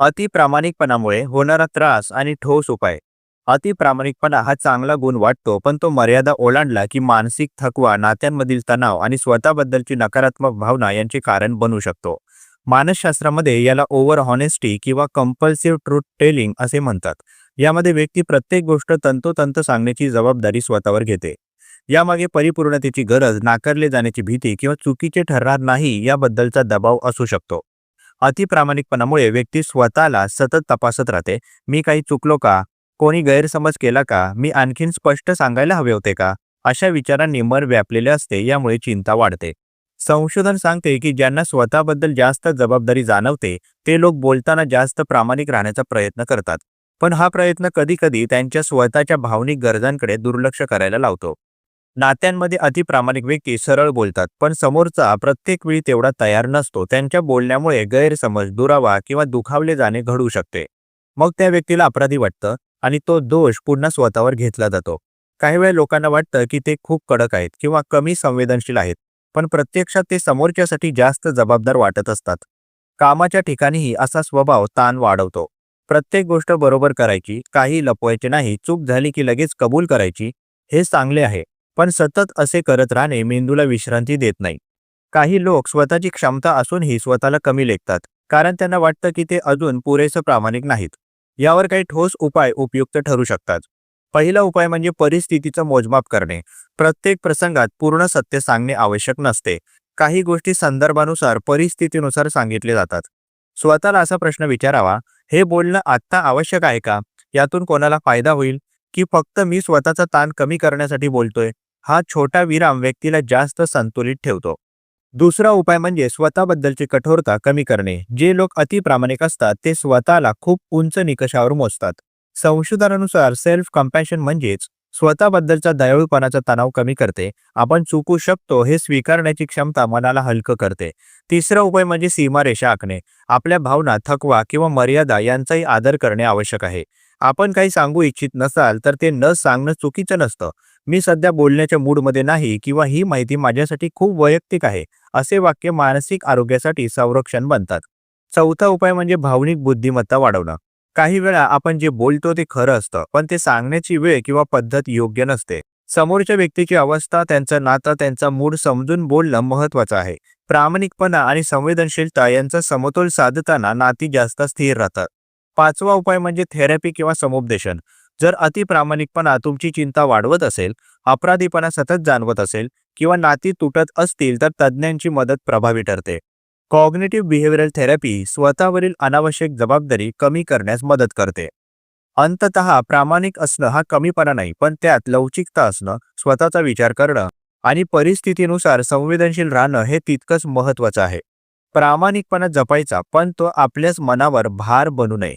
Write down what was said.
अतिप्रामाणिकपणामुळे होणारा त्रास आणि ठोस उपाय. अतिप्रामाणिकपणा हा चांगला गुण वाटतो पण तो मर्यादा ओलांडला की मानसिक थकवा नात्यांमधील तणाव आणि स्वतःबद्दलची नकारात्मक भावना यांचे कारण बनू शकतो. मानसशास्त्रामध्ये याला ओव्हर हॉनेस्टी किंवा कंपल्सिव्ह ट्रूथ टेलिंग असे म्हणतात. यामध्ये व्यक्ती प्रत्येक गोष्ट तंतोतंत सांगण्याची जबाबदारी स्वतःवर घेते. यामागे परिपूर्णतेची गरज नाकारले जाण्याची भीती किंवा चुकीचे ठरणार नाही याबद्दलचा दबाव असू शकतो. अतिप्रामाणिकपणामुळे व्यक्ती स्वतःला सतत तपासत राहते. मी काही चुकलो का? कोणी गैरसमज केला का? मी आणखीन स्पष्ट सांगायला हवे होते का? अशा विचारांनी मन व्यापलेले असते यामुळे चिंता वाढते. संशोधन सांगते की ज्यांना स्वतःबद्दल जास्त जबाबदारी जाणवते ते लोक बोलताना जास्त प्रामाणिक राहण्याचा प्रयत्न करतात. पण हा प्रयत्न कधीकधी त्यांच्या स्वतःच्या भावनिक गरजांकडे दुर्लक्ष करायला लावतो. नात्यांमध्ये अतिप्रामाणिक व्यक्ती सरळ बोलतात पण समोरचा प्रत्येक वेळी तेवढा तयार नसतो. त्यांच्या बोलण्यामुळे गैरसमज दुरावा किंवा दुखावले जाणे घडू शकते. मग त्या व्यक्तीला अपराधी वाटतं आणि तो दोष पुन्हा स्वतःवर घेतला जातो. काही वेळा लोकांना वाटतं की ते खूप कडक आहेत किंवा कमी संवेदनशील आहेत पण प्रत्यक्षात ते समोरच्यासाठी जास्त जबाबदार वाटत असतात. कामाच्या ठिकाणीही असा स्वभाव ताण वाढवतो. प्रत्येक गोष्ट बरोबर करायची काही लपवायचे नाही चूक झाली की लगेच कबूल करायची हे चांगले आहे. पण सतत असे करत राहणे मेंदूला विश्रांती देत नाही. काही लोक स्वतःची क्षमता असूनही स्वतःला कमी लेखतात कारण त्यांना वाटतं की ते अजून पुरेसं प्रामाणिक नाहीत. यावर काही ठोस उपाय उपयुक्त ठरू शकतात. पहिला उपाय म्हणजे परिस्थितीचं मोजमाप करणे. प्रत्येक प्रसंगात पूर्ण सत्य सांगणे आवश्यक नसते. काही गोष्टी संदर्भानुसार परिस्थितीनुसार सांगितले जातात. स्वतःला असा प्रश्न विचारावा हे बोलणं आत्ता आवश्यक आहे का? यातून कोणाला फायदा होईल? की फक्त मी स्वतःचा ताण कमी करण्यासाठी बोलतोय? हा छोटा विराम व्यक्तीला जास्त संतुलित ठेवतो. दुसरा उपाय म्हणजे स्वतःबद्दलची कठोरता कमी करणे. जे लोक अतिप्रामाणिक असतात ते स्वतःला खूप उंच निकषावर मोजतात. संशोधनानुसार सेल्फ कम्पॅशन म्हणजेच स्वतःबद्दलचा दयाळूपणाचा तणाव कमी करते. आपण चुकू शकतो हे स्वीकारण्याची क्षमता मनाला हलकं करते. तिसरा उपाय म्हणजे सीमारेषा आखणे. आपल्या भावना थकवा किंवा मर्यादा यांचाही आदर करणे आवश्यक आहे. आपण काही सांगू इच्छित नसाल तर ते न सांगणं चुकीचं नसतं. मी सध्या बोलण्याच्या मूडमध्ये नाही किंवा ही माहिती माझ्यासाठी खूप वैयक्तिक आहे असे वाक्य मानसिक आरोग्यासाठी संरक्षण बनतात. चौथा उपाय म्हणजे भावनिक बुद्धिमत्ता वाढवणं. काही वेळा आपण जे बोलतो ते खरं असतं पण ते सांगण्याची वेळ किंवा पद्धत योग्य नसते. समोरच्या व्यक्तीची अवस्था त्यांचं नातं त्यांचा मूड समजून बोलणं महत्वाचं आहे. प्रामाणिकपणा आणि संवेदनशीलता यांचा समतोल साधताना नाती जास्त स्थिर राहतात. पाचवा उपाय म्हणजे थेरपी किंवा समुपदेशन. जर अतिप्रामाणिकपणा तुमची चिंता वाढवत असेल अपराधीपणा सतत जाणवत असेल किंवा नाती तुटत असतील तर तज्ज्ञांची मदत प्रभावी ठरते. कॉग्नेटिव्ह बिहेवियरल थेरपी स्वतःवरील अनावश्यक जबाबदारी कमी करण्यास मदत करते. अंततः प्रामाणिक असणं हा कमीपणा नाही पण त्यात लवचिकता असणं स्वतःचा विचार करणं आणि परिस्थितीनुसार संवेदनशील राहणं हे तितकंच महत्वाचं आहे. प्रामाणिकपणा जपायचा पण तो आपल्याच मनावर भार बनू नये.